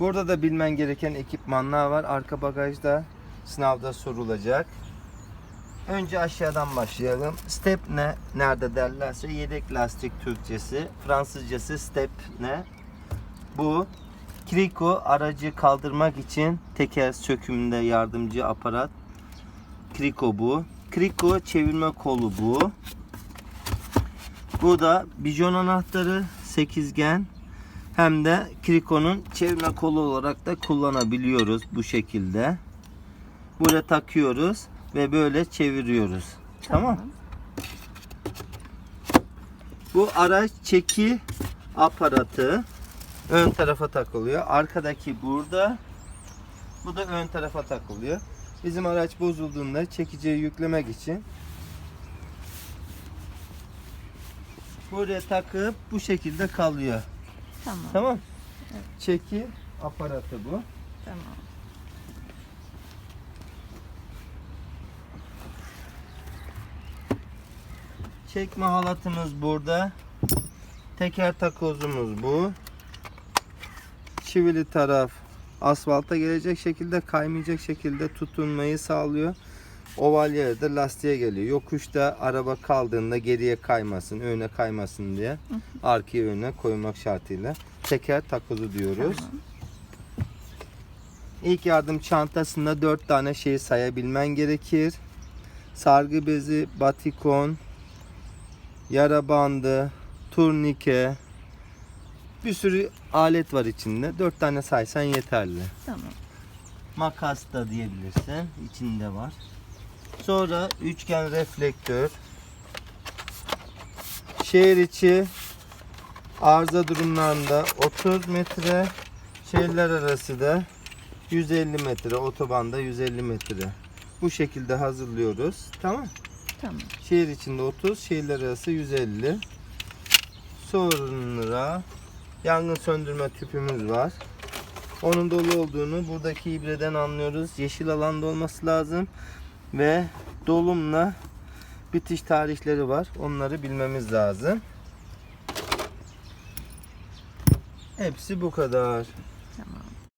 Burada da bilmen gereken ekipmanlar var. Arka bagajda sınavda sorulacak. Önce aşağıdan başlayalım. Step ne? Nerede derlerse yedek lastik Türkçesi. Fransızcası step ne? Bu Kriko aracı kaldırmak için teker sökümünde yardımcı aparat. Kriko bu. Kriko çevirme kolu bu. Bu da bijon anahtarı sekizgen hem de Kriko'nun çevirme kolu olarak da kullanabiliyoruz bu şekilde. Buraya takıyoruz ve böyle çeviriyoruz. Tamam. Bu araç çeki aparatı ön tarafa takılıyor. Arkadaki burada. Bu da ön tarafa takılıyor. Bizim araç bozulduğunda çekiciyi yüklemek için buraya takıp bu şekilde kalıyor. Tamam. Tamam. Çeki aparatı bu. Tamam. Çekme halatımız burada. Teker takozumuz bu. Çivili taraf asfalta gelecek şekilde kaymayacak şekilde tutunmayı sağlıyor. Oval yerde lastiğe geliyor. Yokuşta araba kaldığında geriye kaymasın, öne kaymasın diye arkaya öne koymak şartıyla teker takozu diyoruz. Tamam. İlk yardım çantasında 4 tane şey sayabilmen gerekir. Sargı bezi, batikon, yara bandı, turnike, bir sürü alet var içinde. 4 tane saysan yeterli. Tamam. Makas da diyebilirsin. içinde var. Sonra üçgen reflektör. Şehir içi arıza durumlarında 30 metre, şehirler arası da 150 metre, otobanda 150 metre. Bu şekilde hazırlıyoruz. Tamam. Tamam. Şehir içinde 30, şehirler arası 150. Sonra yangın söndürme tüpümüz var. Onun dolu olduğunu buradaki ibreden anlıyoruz. Yeşil alanda olması lazım. Ve dolumla bitiş tarihleri var. Onları bilmemiz lazım. Hepsi bu kadar. Tamam.